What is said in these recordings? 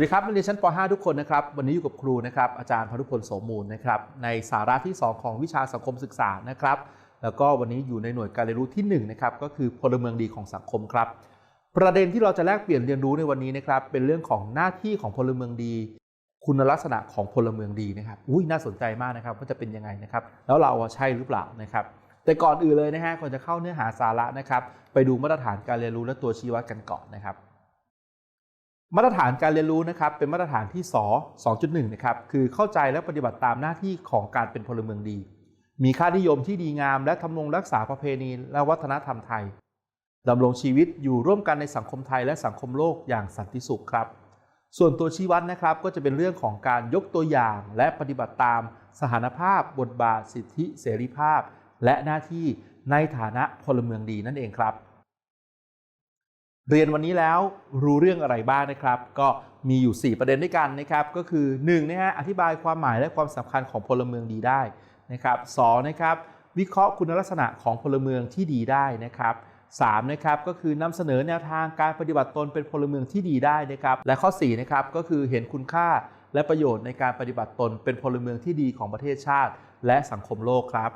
วัสดีครับนักเรียนชั้นป .5 ทุกคนนะครับ วันนี้อยู่กับครูนะครับ อาจารย์พานุพลโสมมูลนะครับ ในสาระที่ 2 ของวิชาสังคมศึกษานะครับ แล้วก็วันนี้อยู่ในหน่วยการเรียนรู้ที่1นะครับ ก็คือพลเมืองดีของสังคมครับ ประเด็นที่เราจะแลกเปลี่ยนเรียนรู้ในวันนี้นะครับ เป็นเรื่องของหน้าที่ของพลเมืองดี คุณลักษณะของพลเมืองดีนะครับ อุ้ยน่าสนใจมากนะครับว่าจะเป็นยังไงนะครับ แล้วเราใช่หรือเปล่านะครับ แต่ก่อนอื่นเลยนะฮะ ก่อนจะเข้าเนื้อหาสาระนะครับ ไปดูมาตรฐานการเรียนรู้และตัวชี้วัดกันก่อนนะครับ มาตรฐานการเรียนรู้นะครับเป็นมาตรฐานที่ส2.1นะครับคือเข้าใจและปฏิบัติตามหน้าที่ของการเป็นพลเมืองดี มีค่านิยมที่ดีงาม และทำรงรักษาประเพณี และวัฒนธรรมไทยดำรงชีวิตอยู่ร่วมกันในสังคมไทยและสังคมโลกอย่างสันติสุขครับ ส่วนตัวชี้วัดนะครับก็จะเป็นเรื่องของการยกตัวอย่างและปฏิบัติตาม สถานภาพ บทบาท สิทธิ เสรีภาพ และหน้าที่ในฐานะพลเมืองดีนั่นเองครับ เรียนวันนี้แล้วรู้เรื่องอะไรบ้างนะครับ ก็มีอยู่ 4 ประเด็นด้วยกันนะครับ ก็คือ1นะฮะอธิบายความหมายและความสำคัญของพลเมืองดีได้นะครับสนะครับวิเคราะห์คุณลักษณะของพลเมืองที่ดีได้นะครับ3นะครับก็คือนำเสนอแนวทางการปฏิบัติตนเป็นพลเมืองที่ดีได้นะครับ และข้อ4นะครับก็คือเห็นคุณค่าและประโยชน์ในการปฏิบัติตนเป็นพลเมืองที่ดีของประเทศชาติ และสังคมโลกครับ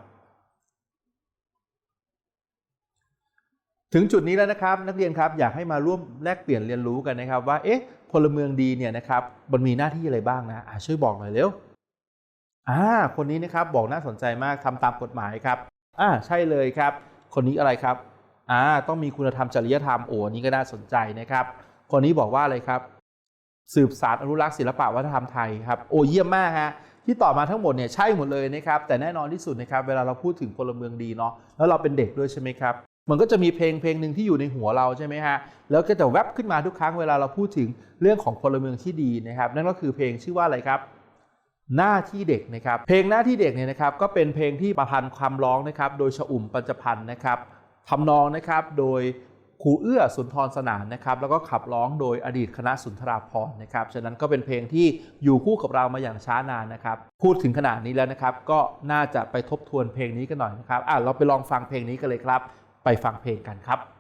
ถึงจุดนี้แล้วนะครับ นักเรียนครับอยากให้มาร่วมแลกเปลี่ยนเรียนรู้กันนะครับ ว่าเอ๊ะพลเมืองดีเนี่ยนะครับมันมีหน้าที่อะไรบ้างนะอะช่วยบอกหน่อยเร็วอ่าคนนี้นะครับบอกน่าสนใจมากทำตามกฎหมายครับอ่าใช่เลยครับ คนนี้อะไรครับอ่าต้องมีคุณธรรมจริยธรรมโอ้นี้ก็น่าสนใจนะครับ คนนี้บอกว่าอะไรครับ สืบสารอนุรักษ์ศิลปะวัฒนธรรมไทยครับโอ้เยี่ยมมากฮะที่ตอบมาทั้งหมดเนี่ยใช่หมดเลยนะครับแต่แน่นอนที่สุดนะครับเวลาเราพูดถึงพลเมืองดีเนาะแล้วเราเป็นเด็กด้วยใช่ไหมครับ มันก็จะมีเพลงเพลงหนึ่งที่อยู่ในหัวเราใช่ไหมฮะ แล้วก็จะแวบขึ้นมาทุกครั้งเวลาเราพูดถึงเรื่องของพลเมืองที่ดีนะครับ นั่นก็คือเพลงชื่อว่าอะไรครับ หน้าที่เด็กนะครับ เพลงหน้าที่เด็กเนี่ยนะครับ ก็เป็นเพลงที่ประพันธ์ความร้องนะครับ โดยชอุ่มปัญจพันธ์นะครับทำนองนะครับ โดยครูเอื้อสุนทรสนานนะครับ แล้วก็ขับร้องโดยอดีตคณะสุนทราภรณ์นะครับ ฉะนั้นก็เป็นเพลงที่อยู่คู่กับเรามาอย่างช้านานนะครับ พูดถึงขนาดนี้แล้วนะครับ ก็น่าจะไปทบทวนเพลงนี้กันหน่อยนะครับ อะเราไปลองฟังเพลงนี้กันเลยครับ ไปฟังเพลงกันครับ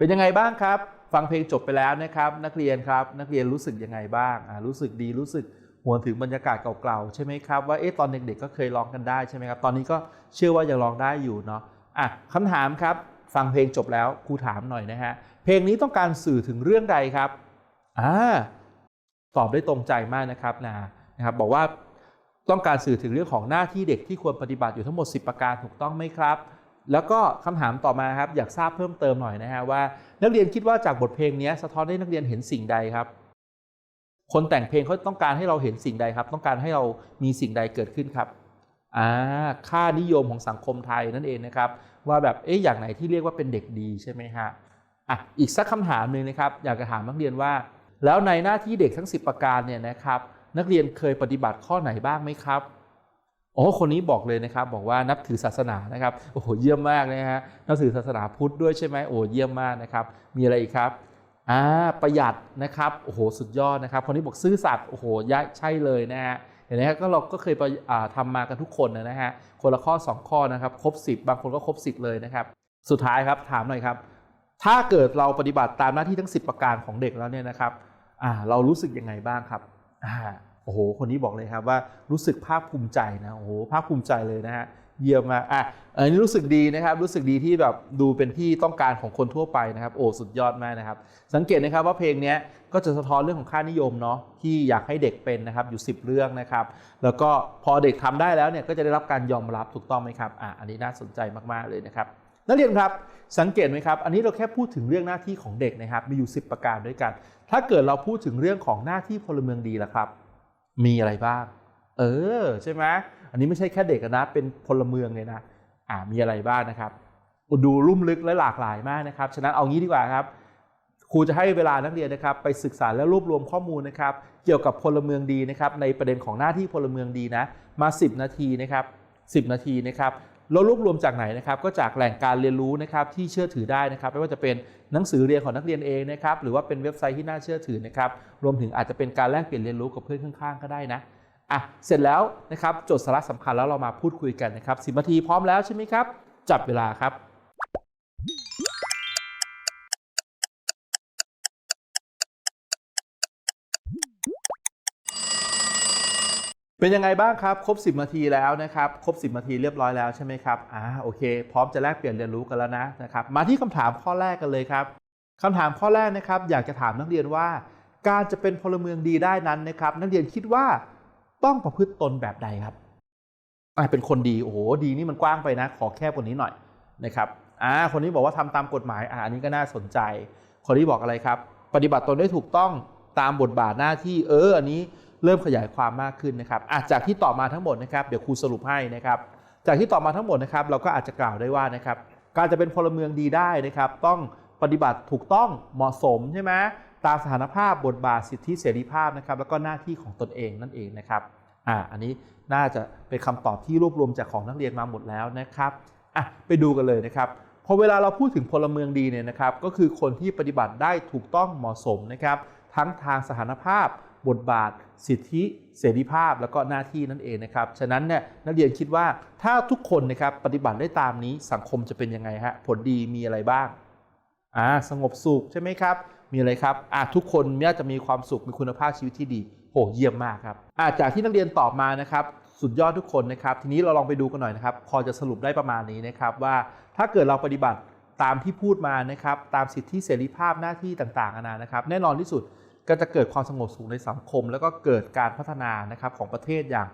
เป็นยังไงบ้างครับ ฟังเพลงจบไปแล้วนะครับ นักเรียนครับ นักเรียนรู้สึกยังไงบ้างรู้สึกดีรู้สึกหวนถึงบรรยากาศเก่าๆใช่ไหมครับว่าเอ๊ะตอนเด็กๆก็เคยร้องกันได้ใช่ไหมครับ ตอนนี้ก็เชื่อว่ายังร้องได้อยู่เนาะอะคำถามครับ ฟังเพลงจบแล้วครูถามหน่อยนะฮะเพลงนี้ต้องการสื่อถึงเรื่องใดครับอ่าตอบได้ตรงใจมากนะครับนะนะครับ บอกว่าต้องการสื่อถึงเรื่องของหน้าที่เด็กที่ควรปฏิบัติอยู่ทั้งหมด 10 ประการถูกต้องไหมครับ แล้วก็คำถามต่อมาครับอยากทราบเพิ่มเติมหน่อยนะฮะว่า นักเรียนคิดว่าจากบทเพลงนี้สะท้อนให้นักเรียนเห็นสิ่งใดครับ คนแต่งเพลงเขาต้องการให้เราเห็นสิ่งใดครับ ต้องการให้เรามีสิ่งใดเกิดขึ้นครับอ่าค่านิยมของสังคมไทยนั่นเองนะครับ ว่าแบบเอ๊ะอย่างไหนที่เรียกว่าเป็นเด็กดีใช่ไหมฮะอะอีกสักคำถามหนึ่งนะครับอยากจะถามนักเรียนว่า แล้วในหน้าที่เด็กทั้ง 10 ประการเนี่ยนะครับ นักเรียนเคยปฏิบัติข้อไหนบ้างไหมครับ โอ้คนนี้บอกเลยนะครับ บอกว่านับถือศาสนานะครับโอ้โหเยี่ยมมากนะฮะนับถือศาสนาพุทธด้วยใช่ไหมโอ้เยี่ยมมากนะครับ มีอะไรอีกครับอ่าประหยัดนะครับโอ้โหสุดยอดนะครับคนนี้บอกซื่อสัตย์โอ้โหยะใช่เลยนะฮะเห็นไหมครับก็เราก็เคยไปอ่าทำมากันทุกคนนะฮะคนละข้อ 2 ข้อนะครับครบ 10 บางคนก็ครบ 10 เลยนะครับ สุดท้ายครับถามหน่อยครับ ถ้าเกิดเราปฏิบัติตามหน้าที่ทั้ง 10 ประการของเด็กแล้วเนี่ยนะครับอ่าเรารู้สึกยังไงบ้างครับอ่า โอ้โห คนนี้บอกเลยครับว่ารู้สึกภาคภูมิใจนะโอ้โหภาคภูมิใจเลยนะฮะเยี่ยมมากอะอันนี้รู้สึกดีนะครับ รู้สึกดีที่แบบดูเป็นที่ต้องการของคนทั่วไปนะครับ โอ้สุดยอดมากนะครับ สังเกตนะครับว่าเพลงนี้ก็จะสะท้อนเรื่องของค่านิยมเนาะที่อยากให้เด็กเป็นนะครับอยู่ 10 เรื่องนะครับ แล้วก็พอเด็กทำได้แล้วเนี่ยก็จะได้รับการยอมรับถูกต้องไหมครับอะอันนี้น่าสนใจมากๆเลยนะครับนักเรียนครับสังเกตไหมครับ อันนี้เราแค่พูดถึงเรื่องหน้าที่ของเด็กนะครับมีอยู่ 10 ประการด้วยกัน ถ้าเกิดเราพูดถึงเรื่องของหน้าที่พลเมืองดีล่ะครับ มีอะไรบ้าง เออ ใช่ไหมอันนี้ไม่ใช่แค่เด็กนะ เป็นพลเมืองเลยนะ อ่ามีอะไรบ้างนะครับ ดูลุ่มลึกและหลากหลายมากนะครับ ฉะนั้นเอางี้ดีกว่าครับ ครูจะให้เวลานักเรียนนะครับ ไปศึกษาและรวบรวมข้อมูลนะครับ เกี่ยวกับพลเมืองดีนะครับ ในประเด็นของหน้าที่พลเมืองดีนะ มา 10 นาทีนะครับ 10 นาทีนะครับ เรารวบรวมจากไหนนะครับก็จากแหล่งการเรียนรู้นะครับที่เชื่อถือได้นะครับไม่ว่าจะเป็นหนังสือเรียนของนักเรียนเองนะครับหรือว่าเป็นเว็บไซต์ที่น่าเชื่อถือนะครับรวมถึงอาจจะเป็นการแลกเปลี่ยนเรียนรู้กับเพื่อนข้างๆ ก็ได้นะอะเสร็จแล้วนะครับจดสาระสำคัญแล้วเรามาพูดคุยกันนะครับสินาทีพร้อมแล้วใช่ไหมครับจับเวลาครับ เป็นยังไงบ้างครับ ครบ 10นาทีแล้วนะครับ ครบ 10นาทีเรียบร้อยแล้วใช่ไหมครับ อ่า โอเค พร้อมจะแลกเปลี่ยนเรียนรู้กันแล้วนะนะครับ มาที่คำถามข้อแรกกันเลยครับคำถามข้อแรกนะครับ อยากจะถามนักเรียนว่า การจะเป็นพลเมืองดีได้นั้นนะครับ นักเรียนคิดว่าต้องประพฤติตนแบบใดครับอ่าเป็นคนดี โอ้โห ดีนี่มันกว้างไปนะ ขอแคบกว่านี้หน่อยนะครับ อ่า คนนี้บอกว่าทำตามกฎหมาย อ่า อันนี้ก็น่าสนใจ คนนี้บอกอะไรครับ ปฏิบัติตนได้ถูกต้องตามบทบาทหน้าที่ เออ อันนี้ เริ่มขยายความมากขึ้นนะครับอาจากที่ต่อมาทั้งหมดนะครับเดี๋ยวครูสรุปให้นะครับ จากที่ต่อมาทั้งหมดนะครับเราก็อาจจะกล่าวได้ว่านะครับการจะเป็นพลเมืองดีได้นะครับต้องปฏิบัติถูกต้องเหมาะสมใช่ไหมตามสถานภาพบทบาทสิทธิเสรีภาพนะครับแล้วก็หน้าที่ของตนเองนั่นเองนะครับอ่าอันนี้น่าจะเป็นคำตอบที่รวบรวมจากของนักเรียนมาหมดแล้วนะครับอะไปดูกันเลยนะครับพอเวลาเราพูดถึงพลเมืองดีเนี่ยนะครับก็คือคนที่ปฏิบัติได้ถูกต้องเหมาะสมนะครับทั้งทางสถานภาพ บทบาท สิทธิเสรีภาพแล้วก็หน้าที่นั่นเองนะครับ ฉะนั้นเนี่ยนักเรียนคิดว่าถ้าทุกคนนะครับปฏิบัติได้ตามนี้สังคมจะเป็นยังไงฮะผลดีมีอะไรบ้างอ่าสงบสุขใช่ไหมครับ มีอะไรครับอ่าทุกคนน่าจะมีความสุขมีคุณภาพชีวิตที่ดีโหเยี่ยมมากครับอ่าจากที่นักเรียนตอบมานะครับสุดยอดทุกคนนะครับ ทีนี้เราลองไปดูกันหน่อยนะครับ พอจะสรุปได้ประมาณนี้นะครับว่าถ้าเกิดเราปฏิบัติตามที่พูดมานะครับ ตามสิทธิเสรีภาพหน้าที่ต่างๆนานานะครับ แน่นอนที่สุด ก็จะเกิดความสงบสุขในสังคม แล้วก็เกิดการพัฒนานะครับของประเทศอย่าง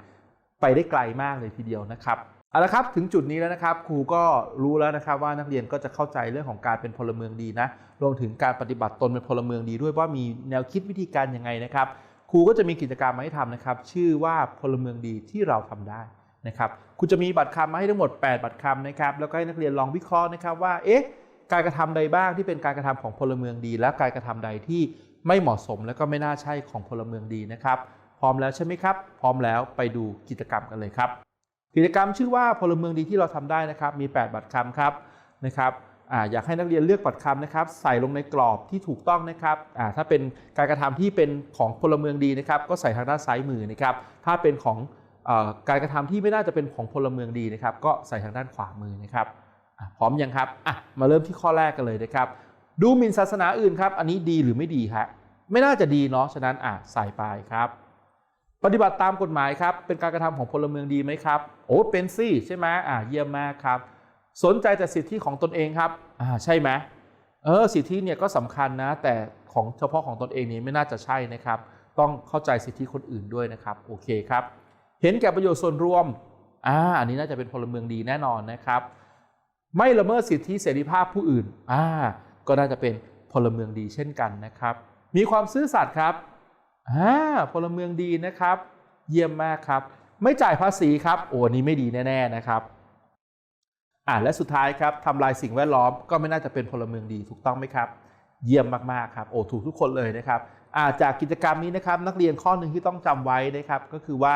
ไปได้ไกลมากเลยทีเดียวนะครับเอาละครับถึงจุดนี้แล้วนะครับ ครูก็รู้แล้วนะครับว่านักเรียนก็จะเข้าใจเรื่องของการเป็นพลเมืองดีนะรวมถึงการปฏิบัติตนเป็นพลเมืองดี ด้วยว่ามีแนวคิดวิธีการยังไงนะครับ ครูก็จะมีกิจกรรมมาให้ทำนะครับ ชื่อว่าพลเมืองดีที่เราทำได้นะครับครูจะมีบัตรคำมาให้ทั้งหมด 8 บัตรคำนะครับแล้วก็ให้นักเรียนลองวิเคราะห์นะครับว่าเอ๊ะการกระทำใดบ้างที่เป็นการกระทำของพลเมืองดี และการกระทำใดที่ ไม่เหมาะสมและก็ไม่น่าใช่ของพลเมืองดีนะครับ พร้อมแล้วใช่ไหมครับ พร้อมแล้วไปดูกิจกรรมกันเลยครับ กิจกรรมชื่อว่าพลเมืองดีที่เราทำได้นะครับ มี 8 บัตรคำครับนะครับอยากให้นักเรียนเลือกบัตรคำนะครับ ใส่ลงในกรอบที่ถูกต้องนะครับถ้าเป็นการกระทำที่เป็นของพลเมืองดีนะครับ ก็ใส่ทางด้านซ้ายมือนะครับ ถ้าเป็นของอการกระทำที่ไม่น่าจะเป็นของพลเมืองดีนะครับ ก็ใส่ทางด้านขวามือนะครับพร้อมยังครับมาเริ่มที่ข้อแรกกันเลยนะครับ ดูหมิ่นศาสนาอื่นครับ อันนี้ดีหรือไม่ดีฮะไม่น่าจะดีเนาะฉะนั้นอะใส่ไปครับ ปฏิบัติตามกฎหมายครับ เป็นการกระทำของพลเมืองดีไหมครับ โอ้เป็นสิใช่ไหมอ่าเยี่ยมมากครับ สนใจแต่สิทธิของตนเองครับอ่าใช่ไหมเออสิทธิเนี่ยก็สำคัญนะ แต่ของเฉพาะของตนเองนี้ไม่น่าจะใช่นะครับ ต้องเข้าใจสิทธิคนอื่นด้วยนะครับโอเคครับ เห็นแก่ประโยชน์ส่วนรวมอ่าอันนี้น่าจะเป็นพลเมืองดีแน่นอนนะครับ ไม่ละเมิดสิทธิเสรีภาพผู้อื่นอ่า ก็น่าจะเป็นพลเมืองดีเช่นกันนะครับ มีความซื่อสัตย์ครับอ่าพลเมืองดีนะครับ เยี่ยมมากครับ ไม่จ่ายภาษีครับโอ้นี้ไม่ดีแน่ ๆนะครับอ่าและสุดท้ายครับทำลายสิ่งแวดล้อมก็ไม่น่าจะเป็นพลเมืองดีถูกต้องไหมครับ เยี่ยมมากๆครับโอ้ถูกทุกคนเลยนะครับอ่าจากกิจกรรมนี้นะครับนักเรียนข้อหนึ่งที่ต้องจำไว้นะครับ ก็คือว่า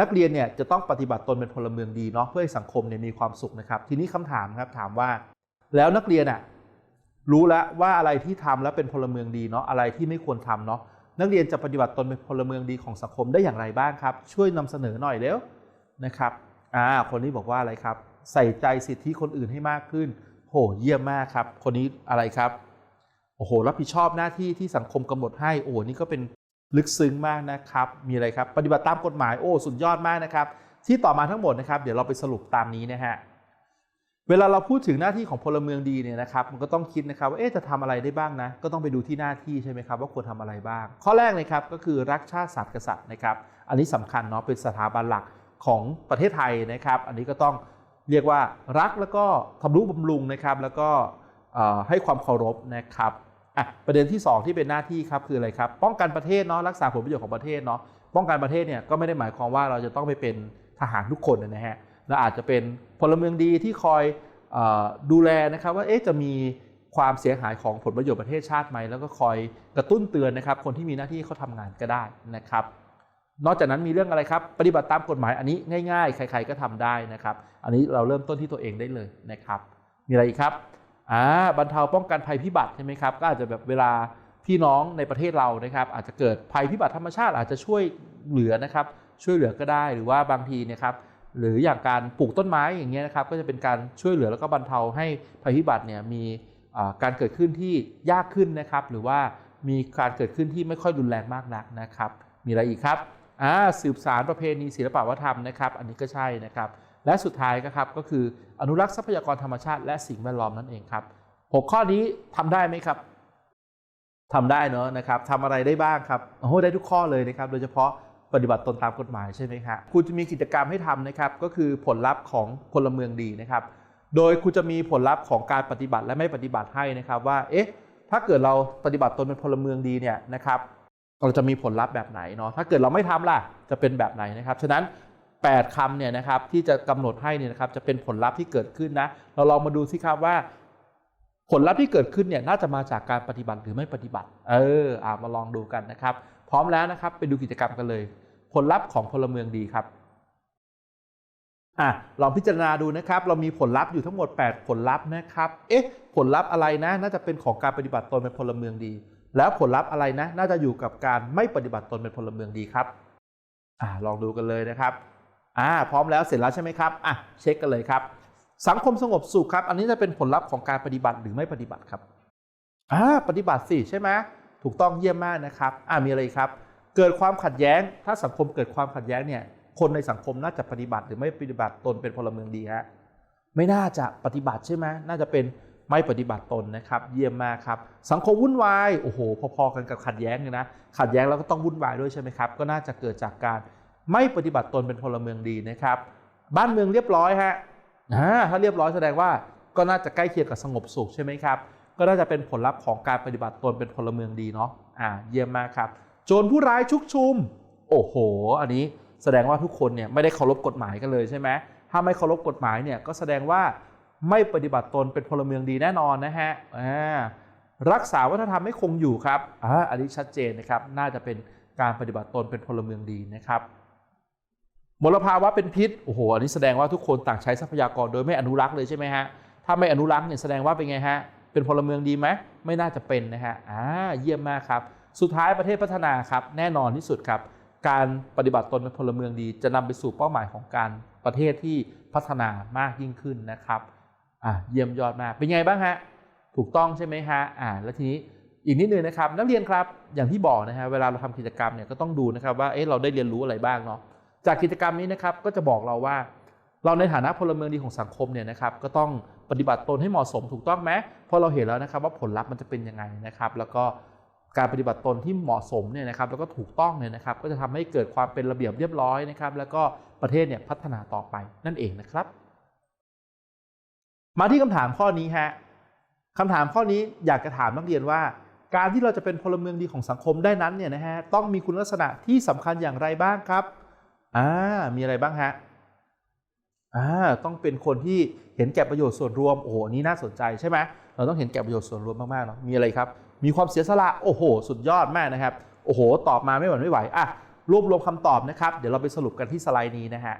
นักเรียนเนี่ยจะต้องปฏิบัติตนเป็นพลเมืองดีเนาะเพื่อให้สังคมเนี่ยมีความสุขนะครับ ทีนี้คำถามครับถามว่า แล้วนักเรียนอะ รู้แล้วว่าอะไรที่ทำแล้วเป็นพลเมืองดีเนาะอะไรที่ไม่ควรทำเนาะนักเรียนจะปฏิบัติตนเป็นพลเมืองดีของสังคมได้อย่างไรบ้างครับ ช่วยนำเสนอหน่อยเร็วนะครับอ่าคนนี้บอกว่าอะไรครับ ใส่ใจสิทธิคนอื่นให้มากขึ้น โหเยี่ยมมากครับ คนนี้อะไรครับโอ้โหรับผิดชอบหน้าที่ที่สังคมกำหนดให้โอ้โหนี่ก็เป็นลึกซึ้งมากนะครับ มีอะไรครับ ปฏิบัติตามกฎหมายโอ้สุดยอดมากนะครับ ที่ต่อมาทั้งหมดนะครับ เดี๋ยวเราไปสรุปตามนี้นะฮะ เวลาเราพูดถึงหน้าที่ของพลเมืองดีเนี่ยนะครับมันก็ต้องคิดนะครับว่าเอ๊ะจะทำอะไรได้บ้างนะ ก็ต้องไปดูที่หน้าที่ใช่ไหมครับว่าควรทำอะไรบ้าง ข้อแรกเลยครับก็คือรักชาติศาสตร์กษัตริย์นะครับ อันนี้สำคัญเนาะเป็นสถาบันหลักของประเทศไทยนะครับ อันนี้ก็ต้องเรียกว่ารักแล้วก็ทำรู้บำรุงนะครับ แล้วก็ให้ความเคารพนะครับอะประเด็นที่ 2 ที่เป็นหน้าที่ครับคืออะไรครับ ป้องกันประเทศเนาะรักษาผลประโยชน์ของประเทศเนาะป้องกันประเทศเนี่ยก็ไม่ได้หมายความว่าเราจะต้องไปเป็นทหารทุกคนนะฮะ เราอาจจะเป็นพลเมืองดีที่คอยอดูแลนะครับว่าเอ๊ะจะมีความเสียหายของผลประโยชน์ประเทศชาติไหมแล้วก็คอยกระตุ้นเตือนนะครับ คนที่มีหน้าที่เขาทำงานก็ได้นะครับ นอกจากนั้นมีเรื่องอะไรครับ ปฏิบัติตามกฎหมายอันนี้ง่าย ๆ ใคร ๆก็ทำได้นะครับ อันนี้เราเริ่มต้นที่ตัวเองได้เลยนะครับ มีอะไรอีกครับอ่าบรรเทาป้องกันภัยพิบัติใช่ไหมครับก็อาจจะแบบเวลาพี่น้องในประเทศเรานะครับ อาจจะเกิดภัยพิบัติธรรมชาติอาจจะช่วยเหลือนะครับ ช่วยเหลือก็ได้หรือว่าบางทีนะครับ หรืออย่างการปลูกต้นไม้อย่างเงี้ยนะครับก็จะเป็นการช่วยเหลือแล้วก็บรรเทาให้ภัยพิบัติเนี่ยมีการเกิดขึ้นที่ยากขึ้นนะครับ หรือว่ามีการเกิดขึ้นที่ไม่ค่อยรุนแรงมากนักนะครับ มีอะไรอีกครับอ่าสืบสารประเพณีศิลปวัฒนธรรมนะครับ อันนี้ก็ใช่นะครับ และสุดท้ายก็ครับก็คืออนุรักษ์ทรัพยากรธรรมชาติและสิ่งแวดล้อมนั่นเองครับหกข้อนี้ทำได้ไหมครับทำได้เนอะนะครับทำอะไรได้บ้างครับโอ้โหได้ทุกข้อเลยนะครับ โดยเฉพาะ ปฏิบัติตนตามกฎหมายใช่ไหมครับคุณจะมีกิจกรรมให้ทำนะครับก็คือผลลัพธ์ของพลเมืองดีนะครับ โดยคุณจะมีผลลัพธ์ของการปฏิบัติและไม่ปฏิบัติให้นะครับว่าเอ๊ะถ้าเกิดเราปฏิบัติตนเป็นพลเมืองดีเนี่ยนะครับเราจะมีผลลัพธ์แบบไหนเนาะถ้าเกิดเราไม่ทำล่ะจะเป็นแบบไหนนะครับฉะนั้น 8คำเนี่ยนะครับที่จะกำหนดให้เนี่ยนะครับจะเป็นผลลัพธ์ที่เกิดขึ้นนะเราลองมาดูสิครับว่า ผลลัพธ์ที่เกิดขึ้นเนี่ยน่าจะมาจากการปฏิบัติหรือไม่ปฏิบัติ เอออ่ามาลองดูกันนะครับ พร้อมแล้วนะครับ ไปดูกิจกรรมกันเลย ผลลัพธ์ของพลเมืองดีครับอะลองพิจารณาดูนะครับ เรามีผลลัพธ์อยู่ทั้งหมด 8 ผลลัพธ์นะครับ เอ๊ะ ผลลัพธ์อะไรนะ น่าจะเป็นของการปฏิบัติตนเป็นพลเมืองดี แล้วผลลัพธ์อะไรนะ น่าจะอยู่กับการไม่ปฏิบัติตนเป็นพลเมืองดีครับอ่าลองดูกันเลยนะครับอ่าพร้อมแล้วเสร็จแล้วใช่ไหมครับอะเช็คกันเลยครับ สังคมสงบสุขครับ อันนี้จะเป็นผลลัพธ์ของการปฏิบัติหรือไม่ปฏิบัติครับอ่าปฏิบัติสิใช่ไหม ถูกต้องเยี่ยมมากนะครับอ่ามีอะไรครับ เกิดความขัดแย้ง ถ้าสังคมเกิดความขัดแย้งเนี่ยคนในสังคมน่าจะปฏิบัติหรือไม่ปฏิบัติตนเป็นพลเมืองดีฮะไม่น่าจะปฏิบัติใช่ไหมน่าจะเป็นไม่ปฏิบัติตนนะครับ เยี่ยมมากครับ สังคมวุ่นวายโอ้โห พอๆกันกับขัดแย้งเลยนะขัดแย้งแล้วก็ต้องวุ่นวายด้วยใช่ไหมครับ ก็น่าจะเกิดจากการไม่ปฏิบัติตนเป็นพลเมืองดีนะครับ บ้านเมืองเรียบร้อยฮะอ่าถ้าเรียบร้อยแสดงว่าก็น่าจะใกล้เคียงกับสงบสุขใช่ไหมครับ ก็น่าจะเป็นผลลัพธ์ของการปฏิบัติตนเป็นพลเมืองดีเนาะอ่าเยี่ยมมากครับ โจรผู้ร้ายชุกชุม โอ้โห อันนี้แสดงว่าทุกคนเนี่ยไม่ได้เคารพกฎหมายกันเลยใช่ไหมถ้าไม่เคารพกฎหมายเนี่ยก็แสดงว่าไม่ปฏิบัติตนเป็นพลเมืองดีแน่นอนนะฮะอ่ารักษาวัฒนธรรมให้คงอยู่ครับอ่าอันนี้ชัดเจนนะครับน่าจะเป็นการปฏิบัติตนเป็นพลเมืองดีนะครับมลภาวะเป็นพิษ โอ้โห อันนี้แสดงว่าทุกคนต่างใช้ทรัพยากรโดยไม่อนุรักษ์เลยใช่ไหมฮะ ถ้าไม่อนุรักษ์เนี่ยแสดงว่าเป็นไงฮะ เป็นพลเมืองดีไหมไม่น่าจะเป็นนะฮะอ่าเยี่ยมมากครับ สุดท้ายประเทศพัฒนาครับ แน่นอนที่สุดครับ การปฏิบัติตนเป็นพลเมืองดี จะนำไปสู่เป้าหมายของการประเทศที่พัฒนามากยิ่งขึ้นนะครับอ่าเยี่ยมยอดมากเป็นไงบ้างฮะถูกต้องใช่ไหมฮะอ่าแล้วทีนี้อีกนิดนึงนะครับ นักเรียนครับอย่างที่บอกนะฮะเวลาเราทำกิจกรรมเนี่ยก็ต้องดูนะครับว่าเอ๊ะเราได้เรียนรู้อะไรบ้างเนาะจากกิจกรรมนี้นะครับก็จะบอกเราว่า เราในฐานะพลเมืองดีของสังคมเนี่ยนะครับก็ต้องปฏิบัติตนให้เหมาะสมถูกต้องไหมเพราะเราเห็นแล้วนะครับว่าผลลัพธ์มันจะเป็นยังไงนะครับแล้วก็การปฏิบัติตนที่เหมาะสมเนี่ยนะครับแล้วก็ถูกต้องเนี่ยนะครับก็จะทำให้เกิดความเป็นระเบียบเรียบร้อยนะครับแล้วก็ประเทศเนี่ยพัฒนาต่อไปนั่นเองนะครับ มาที่คำถามข้อนี้ฮะคำถามข้อนี้อยากจะถามนักเรียนว่า การที่เราจะเป็นพลเมืองดีของสังคมได้นั้นเนี่ยนะฮะต้องมีคุณลักษณะที่สำคัญอย่างไรบ้างครับอ่ามีอะไรบ้างฮะ อ่าต้องเป็นคนที่เห็นแก่ประโยชน์ส่วนรวมโอ้โหนี่น่าสนใจใช่ไหมเราต้องเห็นแก่ประโยชน์ส่วนรวมมากๆเนาะมีอะไรครับ มีความเสียสละโอ้โห สุดยอดมากนะครับโอ้โห ตอบมาไม่หวั่นไม่ไหวอะรวบรวมคำตอบนะครับ เดี๋ยวเราไปสรุปกันที่สไลด์นี้นะฮะ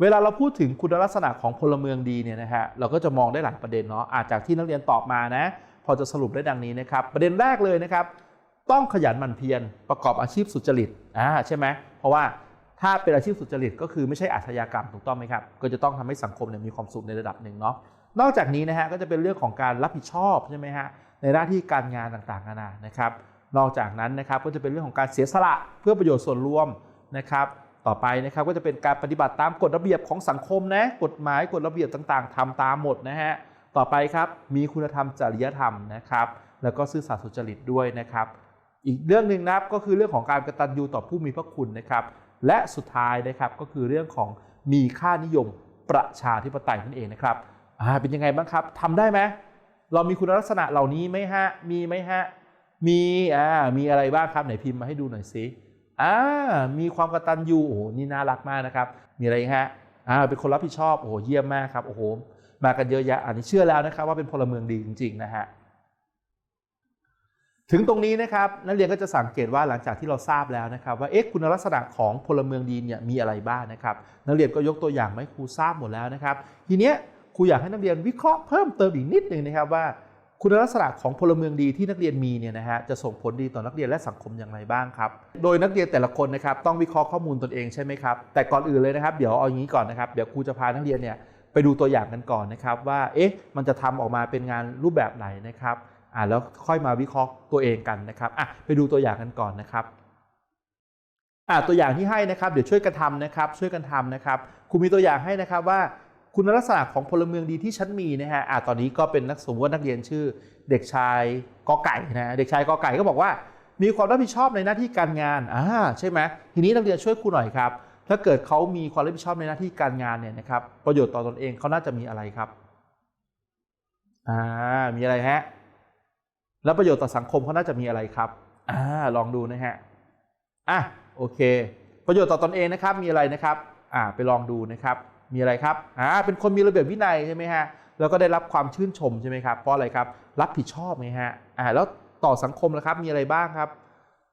เวลาเราพูดถึงคุณลักษณะของพลเมืองดีเนี่ยนะฮะเราก็จะมองได้หลายประเด็นเนาะอาจจากที่นักเรียนตอบมานะ พอจะสรุปได้ดังนี้นะครับ ประเด็นแรกเลยนะครับ ต้องขยันหมั่นเพียรประกอบอาชีพสุจริตอ่าใช่ไหมเพราะว่า ถ้าเป็นอาชีพสุจริตก็คือไม่ใช่อาชญากรรมถูกต้องไหมครับ ก็จะต้องทำให้สังคมเนี่ยมีความสุขในระดับหนึ่งเนาะ นอกจากนี้นะฮะก็จะเป็นเรื่องของการรับผิดชอบใช่ไหมฮะในหน้าที่การงานต่างๆนานานะครับ นอกจากนั้นนะครับก็จะเป็นเรื่องของการเสียสละเพื่อประโยชน์ส่วนรวมนะครับต่อไปนะครับก็จะเป็นการปฏิบัติตามกฎระเบียบของสังคมนะกฎหมายกฎระเบียบต่างๆทำตามหมดนะฮะต่อไปครับมีคุณธรรมจริยธรรมนะครับแล้วก็ซื่อสัตย์สุจริตด้วยนะครับ อีกเรื่องหนึ่งนะครับก็คือเรื่องของการกตัญญูต่อผู้มีพระคุณนะครับ และสุดท้ายนะครับก็คือเรื่องของมีค่านิยมประชาธิปไตยนั่นเองนะครับอ่าเป็นยังไงบ้างครับทำได้ไหมเรามีคุณลักษณะเหล่านี้ไหมฮะ มีไหมฮะ มีอ่ามีอะไรบ้างครับไหนพิมพ์มาให้ดูหน่อยสิอ่ามีความกตัญญูโอ้โหนี่น่ารักมากนะครับ มีอะไรฮะอ่าเป็นคนรับผิดชอบโอ้โหเยี่ยมมากครับโอ้โหมากันเยอะแยะอันนี้เชื่อแล้วนะครับว่าเป็นพลเมืองดีจริงๆนะฮะ ถึงตรงนี้นะครับนักเรียนก็จะสังเกตว่าหลังจากที่เราทราบแล้วนะครับว่าเอ๊ะคุณลักษณะของพลเมืองดีเนี่ยมีอะไรบ้างนะครับนักเรียนก็ยกตัวอย่างมาให้ครูทราบหมดแล้วนะครับทีเนี้ยครูอยากให้นักเรียนวิเคราะห์เพิ่มเติมอีกนิดหนึ่งนะครับว่า คุณลักษณะของพลเมืองดีที่นักเรียนมีเนี่ยนะฮะจะส่งผลดีต่อนักเรียนและสังคมอย่างไรบ้างครับโดยนักเรียนแต่ละคนนะครับต้องวิเคราะห์ข้อมูลตนเองใช่ไหมครับแต่ก่อนอื่นเลยนะครับเดี๋ยวเอาอย่างนี้ก่อนนะครับเดี๋ยวครูจะพานักเรียนเนี่ยไปดูตัวอย่างกันก่อนนะครับว่าเอ๊ะมันจะทำออกมาเป็นงานรูปแบบไหนนะครับ อ่าแล้วค่อยมาวิเคราะห์ตัวเองกันนะครับอะไปดูตัวอย่างกันก่อนนะครับอ่าตัวอย่างที่ให้นะครับเดี๋ยวช่วยกันทำนะครับช่วยกันทำนะครับครูมีตัวอย่างให้นะครับว่าคุณลักษณะของพลเมืองดีที่ฉันมีนะฮะอ่าตอนนี้ก็เป็นนักสมมตินักเรียนชื่อ เด็กชายกอไก่นะเด็กชายกอไก่ก็บอกว่า มีความรับผิดชอบในหน้าที่การงานอ่าใช่ไหมทีนี้นักเรียนช่วยครูหน่อยครับถ้าเกิดเขามีความรับผิดชอบในหน้าที่การงานเนี่ยนะครับประโยชน์ต่อตนเองเขาน่าจะมีอะไรครับอ่ามีอะไรฮะ แล้วประโยชน์ต่อสังคมเขาน่าจะมีอะไรครับอ่าลองดูนะฮะอะโอเค ประโยชน์ต่อตอนเองนะครับมีอะไรนะครับอ่าไปลองดูนะครับมีอะไรครับอ่าเป็นคนมีระเบียบวินัยใช่ไหมฮะแล้วก็ได้รับความชื่นชมใช่ไหมครับเพราะอะไรครับรับผิดชอบไงฮะอ่าแล้วต่อสังคมนะครับมีอะไรบ้างครับ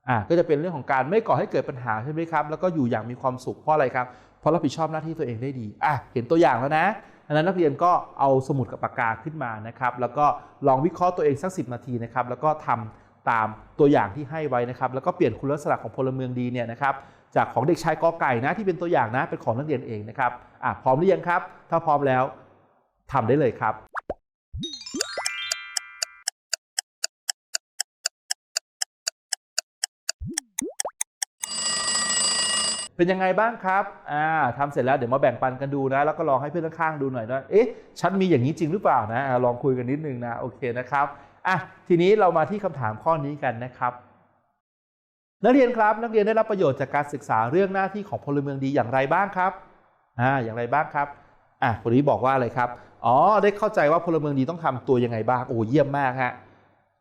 อ่าก็จะเป็นเรื่องของการไม่ก่อให้เกิดปัญหาใช่ไหมครับแล้วก็อยู่อย่างมีความสุขเพราะอะไรครับเพราะรับผิดชอบหน้าที่ตัวเองได้ดีอะเห็นตัวอย่างแล้วนะ ดังนั้นนักเรียนก็เอาสมุดกับปากกาขึ้นมานะครับ แล้วก็ลองวิเคราะห์ตัวเองสักสินาทีนะครับ แล้วก็ทำตามตัวอย่างที่ให้ไว้นะครับ แล้วก็เปลี่ยนคุณลักษณะของพลเมืองดีเนี่ยนะครับ จากของเด็กชายกอไก่นะที่เป็นตัวอย่างนะเป็นของนักเรียนเองนะครับอะพร้อมหรือยังครับ ถ้าพร้อมแล้วทำได้เลยครับ เป็นยังไงบ้างครับอ่าทำเสร็จแล้วเดี๋ยวมาแบ่งปันกันดูนะ แล้วก็ลองให้เพื่อนข้างๆดูหน่อยนะเอ๊ะฉันมีอย่างนี้จริงหรือเปล่านะลองคุยกันนิดนึงนะโอเคนะครับอะทีนี้เรามาที่คำถามข้อนี้กันนะครับนักเรียนครับนักเรียนได้รับประโยชน์จากการศึกษาเรื่องหน้าที่ของพลเมืองดีอย่างไรบ้างครับอ่าอย่างไรบ้างครับอะคนนี้บอกว่าอะไรครับอ๋อได้เข้าใจว่าพลเมืองดีต้องทำตัวยังไงบ้างโอ้เยี่ยมมากฮะ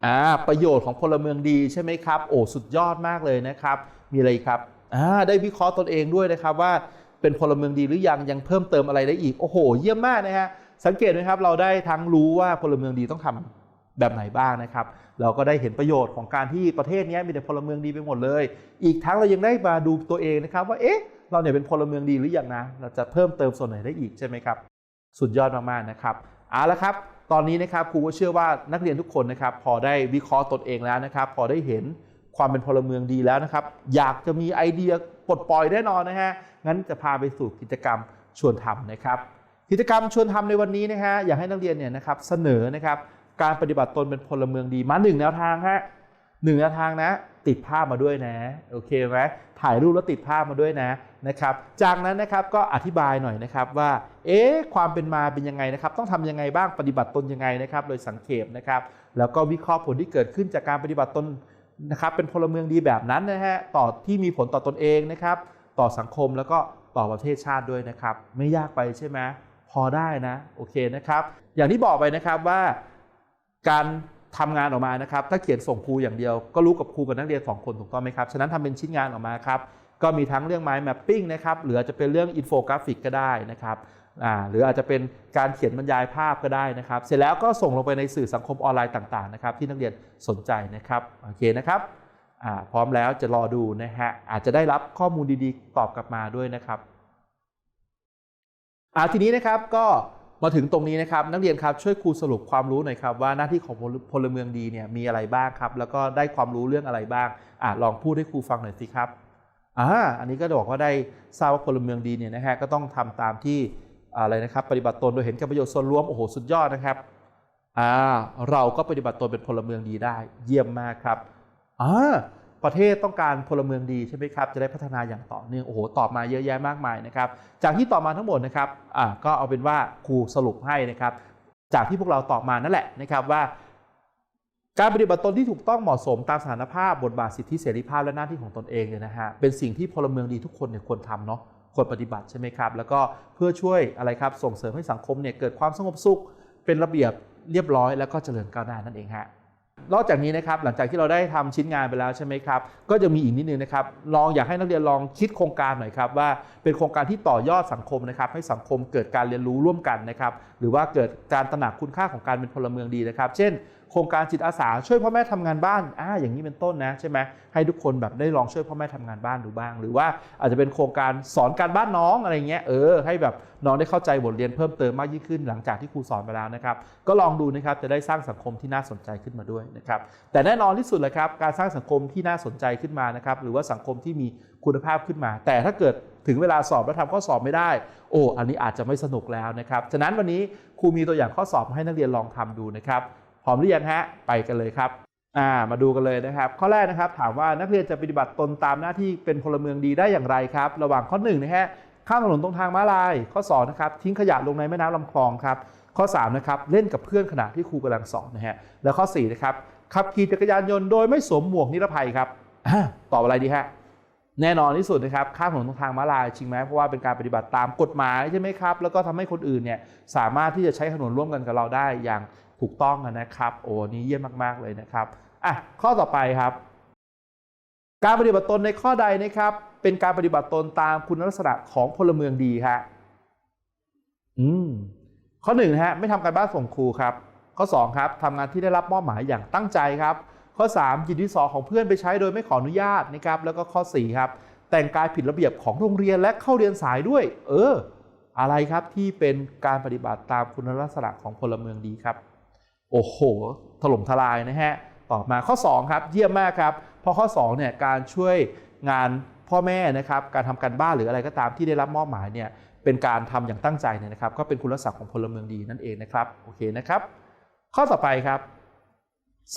อ่าประโยชน์ของพลเมืองดีใช่ไหมครับ โอ้สุดยอดมากเลยนะครับ มีอะไรครับ ได้วิเคราะห์ตนเองด้วยนะครับว่าเป็นพลเมืองดีหรือยังยังเพิ่มเติมอะไรได้อีกโอ้โห เยี่ยมมากนะฮะสังเกตไหมครับเราได้ทั้งรู้ว่าพลเมืองดีต้องทำแบบไหนบ้างนะครับ เราก็ได้เห็นประโยชน์ของการที่ประเทศนี้มีแต่พลเมืองดีไปหมดเลย อีกทั้งเรายังได้มาดูตัวเองนะครับ ว่าเอ๊ะเราเนี่ยเป็นพลเมืองดีหรือยังนะ เราจะเพิ่มเติมส่วนไหนได้อีกใช่ไหมครับ สุดยอดมากๆนะครับเอาละครับ ตอนนี้นะครับครูก็เชื่อว่านักเรียนทุกคนนะครับ พอได้วิเคราะห์ตนเองแล้วนะครับ พอได้เห็น ความเป็นพลเมืองดีแล้วนะครับ อยากจะมีไอเดียปลดปล่อยแน่นอนนะฮะงั้นจะพาไปสู่กิจกรรมชวนทำนะครับ กิจกรรมชวนทำในวันนี้นะฮะอยากให้นักเรียนเนี่ยนะครับเสนอนะครับการปฏิบัติตนเป็นพลเมืองดีมาหนึ่งแนวทางฮะหนึ่งแนวทางนะ ติดภาพมาด้วยนะโอเคไหมถ่ายรูปแล้วติดภาพมาด้วยนะนะครับ จากนั้นนะครับก็อธิบายหน่อยนะครับว่า เอ๊ะความเป็นมาเป็นยังไงนะครับ ต้องทำยังไงบ้างปฏิบัติตนยังไงนะครับ โดยสังเขปนะครับ แล้วก็วิเคราะห์ผลที่เกิดขึ้นจากการปฏิบัติตน นะครับเป็นพลเมืองดีแบบนั้นนะฮะต่อที่มีผลต่อตนเองนะครับ ต่อสังคมแล้วก็ต่อประเทศชาติด้วยนะครับ ไม่ยากไปใช่ไหมพอได้นะโอเคนะครับ อย่างที่บอกไปนะครับว่าการทำงานออกมานะครับ ถ้าเขียนส่งครูอย่างเดียว ก็รู้กับครูกับนักเรียน 2 คนถูกต้องไหมครับ ฉะนั้นทำเป็นชิ้นงานออกมาครับ ก็มีทั้งเรื่อง mind mapping นะครับหรืออาจจะเป็นเรื่องอินโฟกราฟิกก็ได้นะครับ หรืออาจจะเป็นการเขียนบรรยายภาพก็ได้นะครับ เสร็จแล้วก็ส่งลงไปในสื่อสังคมออนไลน์ต่างๆนะครับที่นักเรียนสนใจนะครับโอเคนะครับพร้อมแล้วจะรอดูนะฮะอาจจะได้รับข้อมูลดีๆ ตอบกลับมาด้วยนะครับทีนี้นะครับก็มาถึงตรงนี้นะครับ นักเรียนครับช่วยครูสรุปความรู้หน่อยครับว่าหน้าที่ของพลเมืองดีเนี่ยมีอะไรบ้างครับ แล้วก็ได้ความรู้เรื่องอะไรบ้างอลองพูดให้ครูฟังหน่อยสิครับอ่าอันนี้ก็จะบอกว่าได้ทราบว่าพลเมืองดีเนี่ยนะฮะก็ต้องทำตามที่ อะไรนะครับปฏิบัติตนโดยเห็นแก่ประโยชน์ส่วนรวมโอ้โหสุดยอดนะครับอ่าเราก็ปฏิบัติตนเป็นพลเมืองดีได้ เยี่ยมมากครับอ่าประเทศต้องการพลเมืองดีใช่ไหมครับ จะได้พัฒนาอย่างต่อเนื่องโอ้โหตอบมาเยอะแยะมากมายนะครับ จากที่ตอบมาทั้งหมดนะครับอ่าก็เอาเป็นว่าครูสรุปให้นะครับ จากที่พวกเราตอบมานั่นแหละนะครับว่า การปฏิบัติตนที่ถูกต้องเหมาะสมตามสถานภาพบทบาทสิทธิเสรีภาพและหน้าที่ของตนเองเนี่ยนะฮะเป็นสิ่งที่พลเมืองดีทุกคนเนี่ยควรทำเนาะ ควรปฏิบัติใช่ไหมครับ แล้วก็เพื่อช่วยอะไรครับส่งเสริมให้สังคมเนี่ยเกิดความสงบสุข เป็นระเบียบเรียบร้อยแล้วก็เจริญก้าวหน้านั่นเองฮะนอกจากนี้นะครับหลังจากที่เราได้ทำชิ้นงานไปแล้วใช่ไหมครับก็จะมีอีกนิดนึงนะครับลองอยากให้นักเรียนลองคิดโครงการหน่อยครับว่าเป็นโครงการที่ต่อยอดสังคมนะครับให้สังคมเกิดการเรียนรู้ร่วมกันนะครับหรือว่าเกิดการตระหนักคุณค่าของการเป็นพลเมืองดีนะครับ เช่น โครงการจิตอาสาช่วยพ่อแม่ทำงานบ้านอ่าอย่างนี้เป็นต้นนะใช่ไหมให้ทุกคนแบบได้ลองช่วยพ่อแม่ทำงานบ้านดูบ้าง หรือว่าอาจจะเป็นโครงการสอนการบ้านน้องอะไรเงี้ยเออให้แบบน้องได้เข้าใจบทเรียนเพิ่มเติมมากยิ่งขึ้นหลังจากที่ครูสอนไปแล้วนะครับก็ลองดูนะครับจะได้สร้างสังคมที่น่าสนใจขึ้นมาด้วยนะครับแต่แน่นอนที่สุดเลยครับการสร้างสังคมที่น่าสนใจขึ้นมานะครับหรือว่าสังคมที่มีคุณภาพขึ้นมา แต่ถ้าเกิดถึงเวลาสอบแล้วทำข้อสอบไม่ได้ โอ้อันนี้อาจจะไม่สนุกแล้วนะครับฉะนั้นวันนี้ครูมีตัวอย่างข้อสอบให้นักเรียนลองทำดูนะครับ พร้อมหรือยังฮะไปกันเลยครับอ่ามาดูกันเลยนะครับ ข้อแรกนะครับถามว่านักเรียนจะปฏิบัติตนตามหน้าที่เป็นพลเมืองดีได้อย่างไรครับ ระหว่างข้อ1นงนะฮะข้ามถนนตรงทางม้าลาย ข้อ2นะครับทิ้งขยะลงในแม่น้ำลำคลองครับข้อ3นะครับเล่นกับเพื่อนขณะที่ครูกำลังสอนนะฮะแล้วข้อ4นะครับขับขี่จักรยานยนต์โดยไม่สวมหมวกนิรภัยครับอตอบอะไรดีฮะแน่นอนที่สุดนะครับข้ามถนนตรงทางม้าลายจริงไหมเพราะว่าเป็นการปฏิบัติตามกฎหมายใช่ไหมครับแล้วก็ทำให้คนอื่นเนี่ยสามารถที่จะใช้ถนนร่วมกันกับเราได้อย่าง ถูกต้องนะครับ โอ้นี่เยี่ยมมาก ๆ เลยนะครับอะข้อต่อไปครับ การปฏิบัติตนในข้อใดนะครับ เป็นการปฏิบัติตนตามคุณลักษณะของพลเมืองดีฮะอืมข้อ1นะฮะไม่ทำการบ้านส่งครูครับ ข้อ2ครับทำงานที่ได้รับมอบหมายอย่างตั้งใจครับ ข้อ3จิตวิสอของเพื่อนไปใช้โดยไม่ขออนุญาตนะครับ แล้วก็ข้อ4ครับแต่งกายผิดระเบียบของโรงเรียนและเข้าเรียนสายด้วย เออ อะไรครับที่เป็นการปฏิบัติตามคุณลักษณะของพลเมืองดีครับ โอ้โห ถล่มทลายนะฮะ ต่อมาข้อ 2 ครับ เยี่ยมมากครับ เพราะข้อ2เนี่ยการช่วยงานพ่อแม่นะครับ การทำการบ้านหรืออะไรก็ตามที่ได้รับมอบหมายเนี่ยเป็นการทำอย่างตั้งใจเนี่ยนะครับ ก็เป็นคุณลักษณะของพลเมืองดีนั่นเองนะครับโอเคนะครับ ข้อต่อไปครับ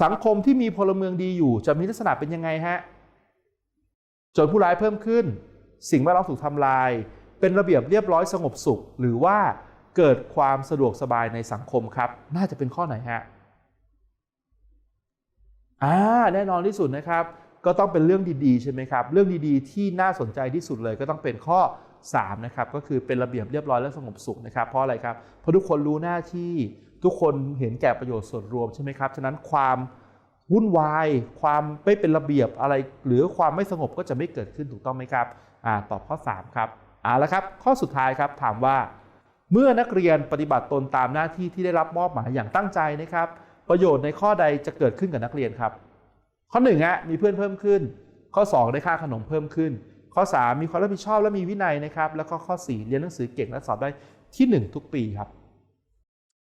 สังคมที่มีพลเมืองดีอยู่ จะมีลักษณะเป็นยังไงฮะจรผู้ร้ายเพิ่มขึ้น สิ่งแวดล้อมถูกทำลาย เป็นระเบียบเรียบร้อยสงบสุข หรือว่า เกิดความสะดวกสบายในสังคมครับ น่าจะเป็นข้อไหนฮะอ่าแน่นอนที่สุดนะครับ ก็ต้องเป็นเรื่องดีๆใช่ไหมครับ เรื่องดีๆ ที่น่าสนใจที่สุดเลยก็ต้องเป็นข้อ3นะครับก็คือเป็นระเบียบเรียบร้อยและสงบสุขนะครับ เพราะอะไรครับเพราะทุกคนรู้หน้าที่ทุกคนเห็นแก่ประโยชน์ส่วนรวมใช่ไหมครับฉะนั้นความวุ่นวาย ความไม่เป็นระเบียบอะไร หรือความไม่สงบก็จะไม่เกิดขึ้นถูกต้องไหมครับอ่าตอบข้อ 3 ครับอ่าแล้วครับ ข้อสุดท้ายครับถามว่า เมื่อนักเรียนปฏิบัติตนตามหน้าที่ที่ได้รับมอบหมายอย่างตั้งใจนะครับ ประโยชน์ในข้อใดจะเกิดขึ้นกับนักเรียนครับ ข้อ1ฮะมีเพื่อนเพิ่มขึ้น ข้อ 2 ได้ค่าขนมเพิ่มขึ้น ข้อ 3 มีความรับผิดชอบและมีวินัยนะครับ แล้วก็ข้อ 4 เรียนหนังสือเก่งและสอบได้ที่ 1 ทุกปีครับ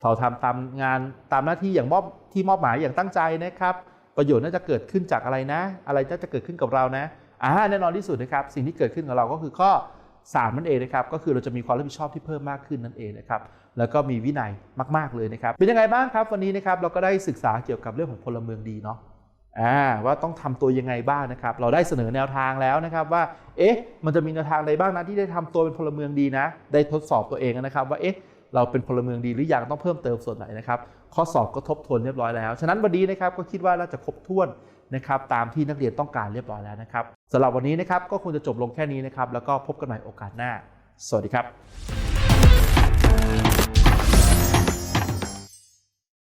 เราทำตามงานตามหน้าที่อย่างมอบที่มอบหมายอย่างตั้งใจนะครับ ประโยชน์น่าจะเกิดขึ้นจากอะไรนะ อะไรน่าจะเกิดขึ้นกับเรานะอ่าแน่นอนที่สุดนะครับ สิ่งที่เกิดขึ้นกับเราก็คือข้อ 3 นั่นเองนะครับก็คือเราจะมีความรับผิดชอบที่เพิ่มมากขึ้นนั่นเองนะครับแล้วก็มีวินัยมาก ๆเลยนะครับเป็นยังไงบ้างครับวันนี้นะครับเราก็ได้ศึกษาเกี่ยวกับเรื่องของพลเมืองดีเนาะอ่าว่าต้องทำตัวยังไงบ้างนะครับ เราได้เสนอแนวทางแล้วนะครับว่าเอ๊ะมันจะมีแนวทางใดบ้างนะที่ได้ทำตัวเป็นพลเมืองดีนะ ได้ทดสอบตัวเองนะครับว่าเอ๊ะเราเป็นพลเมืองดีหรือยังต้องเพิ่มเติมส่วนไหนนะครับข้อสอบก็ทบทวนเรียบร้อยแล้ว ฉะนั้นวันนี้นะครับก็คิดว่าน่าจะครบถ้วน นะครับตามที่นักเรียนต้องการเรียบร้อยแล้วนะครับสำหรับวันนี้นะครับก็คงจะจบลงแค่นี้นะครับแล้วก็พบกันใหม่โอกาสหน้า สวัสดีครับ